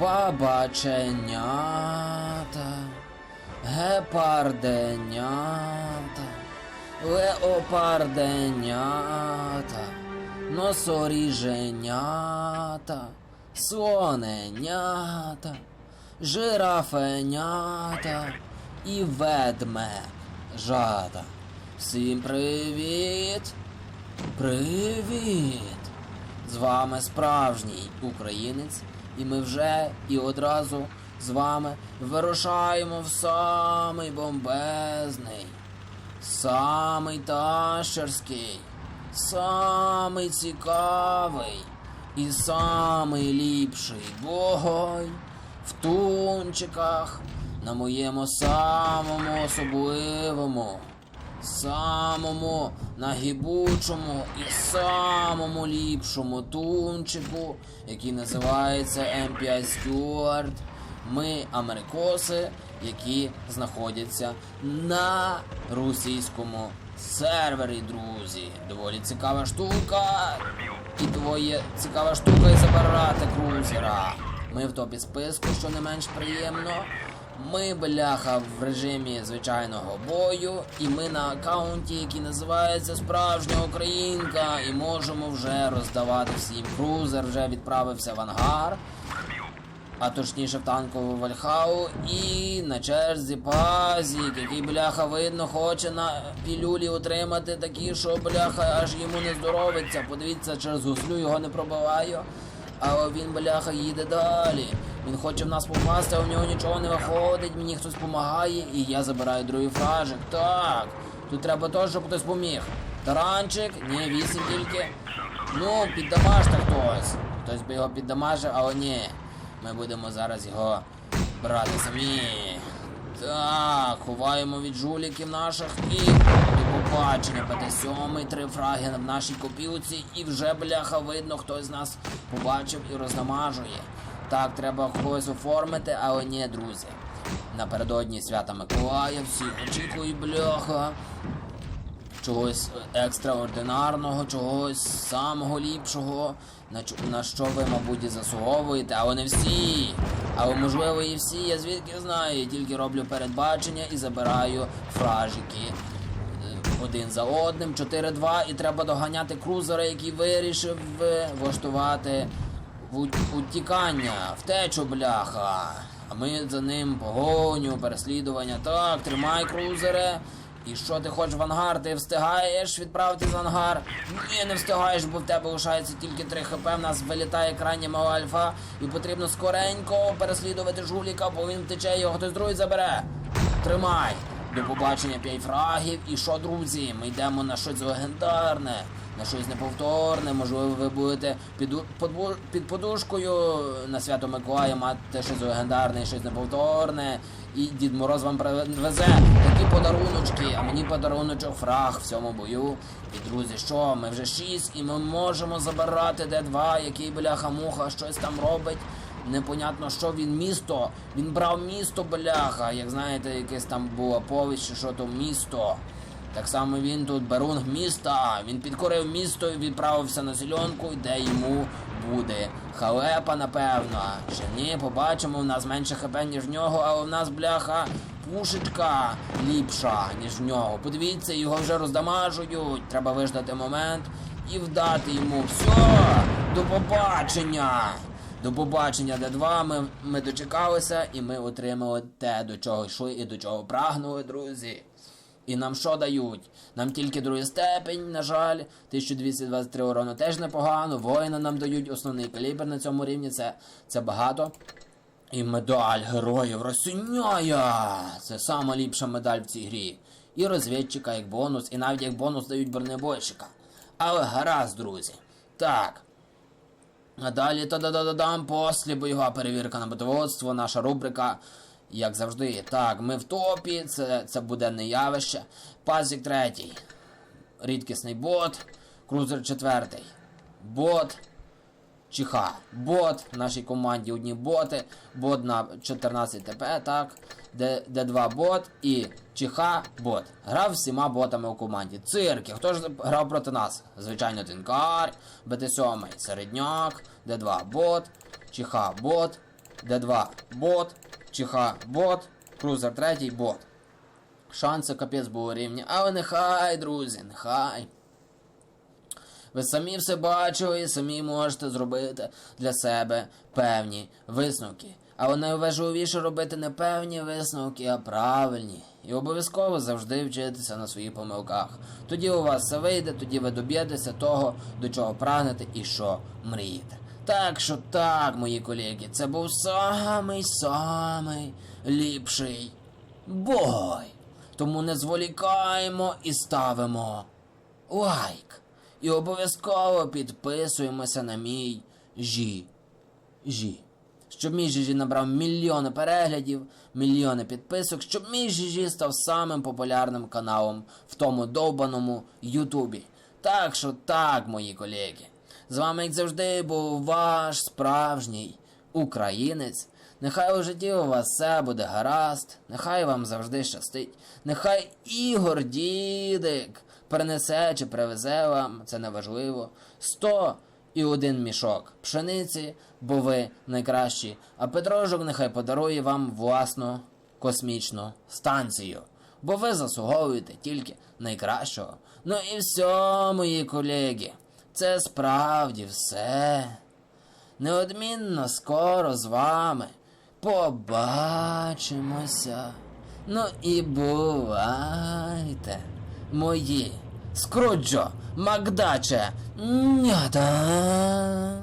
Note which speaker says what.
Speaker 1: бабаченята, гепарденята, леопарденята, носоріженята, слоненята, жирафенята і ведмежата. Всім привіт! Привіт! З вами справжній українець, і ми вже і одразу з вами вирушаємо в самий бомбезний, самий тащерський, самий цікавий і самий ліпший бой в тунчиках на моєму самому особливому самому нагибучому і самому ліпшому тунчику, який називається MPI Steward. Ми америкоси, які знаходяться на російському сервері, друзі. Доволі цікава штука. І твоє цікава штука і забирати крузера. Ми в топі списку, що не менш приємно. Ми, бляха, в режимі звичайного бою, і ми на аккаунті, який називається Справжня Українка, і можемо вже роздавати всім. Крузер вже відправився в ангар, а точніше в танкову Вальхау, і на черзі Пазік, який, бляха, видно, хоче на пілюлі отримати такі, що бляха аж йому не здоровиться. Подивіться, через гуслю його не пробиваю. Але він, бляха, їде далі. Він хоче в нас попасти, а у нього нічого не виходить, мені хтось допомагає, і я забираю другий фражик. Так. Тут треба теж, щоб хтось поміг. Таранчик, ні, вісім тільки. Ну, піддамажте хтось. Хтось би його піддамажив, але ні. Ми будемо зараз його брати самі. Так, ховаємо від жуліків наших і до побачення. ПТ-7, три фраги в нашій копілці, і вже бляха видно, хтось з нас побачив і рознамажує. Так, треба когось оформити, але ні, друзі. Напередодні свята Миколая, всі очікують бляха. Чогось екстраординарного, чогось самого ліпшого, на, на що ви, мабуть, заслуговуєте, але не всі. Але можливо і всі, я звідки знаю, я тільки роблю передбачення і забираю фражики. Е, Один за одним, 4-2, і треба доганяти крузера, який вирішив е, влаштувати утікання, втечу, бляха. А ми за ним погоню, переслідування. Так, тримай крузере. І що ти хочеш в ангар? Ти встигаєш відправити з ангар? Ні, не встигаєш, бо в тебе лишається тільки 3 хп. В нас вилітає крайня мала альфа. І потрібно скоренько переслідувати жуліка, бо він втече, його хтось другий забере. Тримай. До побачення 5 фрагів. І що, друзі? Ми йдемо на щось легендарне, на щось неповторне. Можливо, ви будете під, під подушкою на свято Миколая мати щось легендарне, щось неповторне. І Дід Мороз вам привезе такі подаруночки, а мені подаруночок фраг в цьому бою. І друзі, що? Ми вже 6 і ми можемо забирати Д2, який бляха-муха щось там робить. Непонятно, що він місто. Він брав місто, бляха. Як знаєте, якесь там було повість, що то місто. Так само він тут берунг міста. Він підкорив місто і відправився на зеленку, де йому буде халепа, напевно. Ще ні, побачимо, в нас менше хп, ніж в нього, але в нас бляха пушечка ліпша, ніж в нього. Подивіться, його вже роздамажують. Треба виждати момент і вдати йому. Все, до побачення! До побачення Д2. Ми, ми дочекалися і ми отримали те, до чого йшли і до чого прагнули, друзі. І нам що дають? Нам тільки другий степень, на жаль, 1223 урону теж непогано. Воїна нам дають основний калібр на цьому рівні, це, це багато. І медаль героїв розсіняє! Це сама ліпша медаль в цій грі. І розвідчика як бонус, і навіть як бонус дають бронебойщика. Але гаразд, друзі. Так. А далі та да да да дам послі бойова перевірка на битоводство, наша рубрика. Як завжди, так, ми в топі, це, це буденне явище. Пазік третій. Рідкісний бот. Крузер четвертий. Бот. Чиха. Бот. В нашій команді одні боти. Бот на 14 ТП, так. Д, Д2 бот і Чиха бот. Грав всіма ботами у команді. Цирки. Хто ж грав проти нас? Звичайно, Тинкар, БТ7, Середняк, Д2 бот, Чиха бот. Д2 бот, Чиха бот, Крузер третій бот. Шанси капець було рівні. Але нехай, друзі, нехай. Ви самі все бачили і самі можете зробити для себе певні висновки. Але найважливіше робити не певні висновки, а правильні. І обов'язково завжди вчитися на своїх помилках. Тоді у вас все вийде, тоді ви доб'єтеся того, до чого прагнете і що мрієте. Так що так, мої колеги, це був самий самий ліпший бой. Тому не зволікаємо і ставимо лайк. І обов'язково підписуємося на мій жі. Жі. Щоб мій жі набрав мільйони переглядів, мільйони підписок, щоб мій жі став самим популярним каналом в тому довбаному Ютубі. Так що так, мої колеги. З вами, як завжди, був ваш справжній українець. Нехай у житті у вас все буде гаразд, нехай вам завжди щастить, нехай Ігор Дідик принесе чи привезе вам, це неважливо, 100 і один мішок пшениці, бо ви найкращі, а Петрожок нехай подарує вам власну космічну станцію, бо ви заслуговуєте тільки найкращого. Ну і все, мої колеги, це справді все. Неодмінно скоро з вами побачимося. Ну і бувайте, мої скруджо, Макдаче, нята.